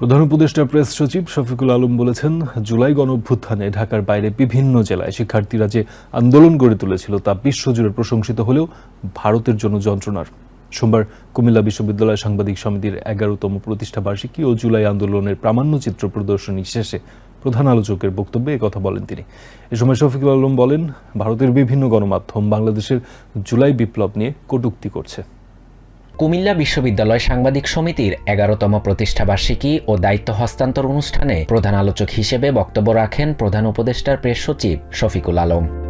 প্রধান উপদেষ্টা প্রেস সচিব শফিকুল আলম বলেছেন, জুলাই গণ অভ্যুত্থানে ঢাকার বাইরে বিভিন্ন জেলায় শিক্ষার্থীরা যে আন্দোলন গড়ে তুলেছিল তা বিশ্বজুড়ে প্রশংসিত হলেও ভারতের জন্য যন্ত্রণার। সোমবার কুমিল্লা বিশ্ববিদ্যালয় সাংবাদিক সমিতির এগারোতম প্রতিষ্ঠা বার্ষিকী ও জুলাই আন্দোলনের প্রামাণ্যচিত্র প্রদর্শনী শেষে প্রধান আলোচকের বক্তব্যে কথা বলেন তিনি। এ সময় শফিকুল আলম বলেন, ভারতের বিভিন্ন গণমাধ্যম বাংলাদেশের জুলাই বিপ্লব নিয়ে কটূক্তি করছে। কুমিল্লা বিশ্ববিদ্যালয় সাংবাদিক সমিতির এগারোতম প্রতিষ্ঠাবার্ষিকী ও দায়িত্ব হস্তান্তর অনুষ্ঠানে প্রধান আলোচক হিসেবে বক্তব্য রাখেন প্রধান উপদেষ্টার প্রেস সচিব শফিকুল আলম।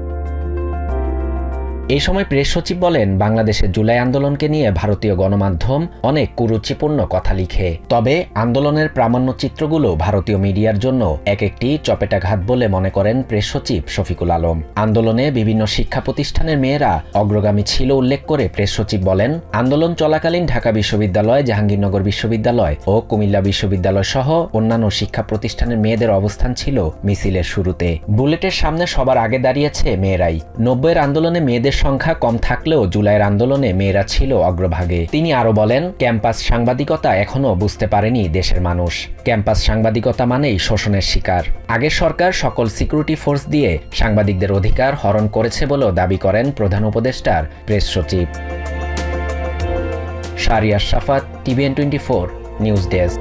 এই সময় প্রেস সচিব বলেন বাংলাদেশের জুলাই আন্দোলনকে নিয়ে ভারতীয় গণমাধ্যম অনেক কুরুচিপূর্ণ কথা লিখে। তবে আন্দোলনের প্রামাণ্য চিত্রগুলো ভারতীয় মিডিয়ার জন্য এক একটি চপেটাঘাত বলে মনে করেন প্রেস সচিব শফিকুল আলম। আন্দোলনে বিভিন্ন শিক্ষা প্রতিষ্ঠানের মেয়েরা অগ্রগামী ছিল উল্লেখ করে প্রেস সচিব বলেন, আন্দোলন চলাকালীন ঢাকা বিশ্ববিদ্যালয়, জাহাঙ্গীরনগর বিশ্ববিদ্যালয় ও কুমিল্লা বিশ্ববিদ্যালয় সহ অন্যান্য শিক্ষা প্রতিষ্ঠানের মেয়েদের অবস্থান ছিল মিছিলের শুরুতে। বুলেটের সামনে সবার আগে দাঁড়িয়েছে মেয়েরাই। নব্বইয়ের আন্দোলনে মেয়েদের সংখ্যা কম থাকলেও জুলাইয়ের আন্দোলনে মেয়েরা ছিল অগ্রভাগে। তিনি আরও বলেন, ক্যাম্পাস সাংবাদিকতা এখনও বুঝতে পারেনি দেশের মানুষ। ক্যাম্পাস সাংবাদিকতা মানেই শোষণের শিকার। আগের সরকার সকল সিকিউরিটি ফোর্স দিয়ে সাংবাদিকদের অধিকার হরণ করেছে বলেও দাবি করেন প্রধান উপদেষ্টার প্রেস সচিব। Shariar Safat TVN twenty four, news desk.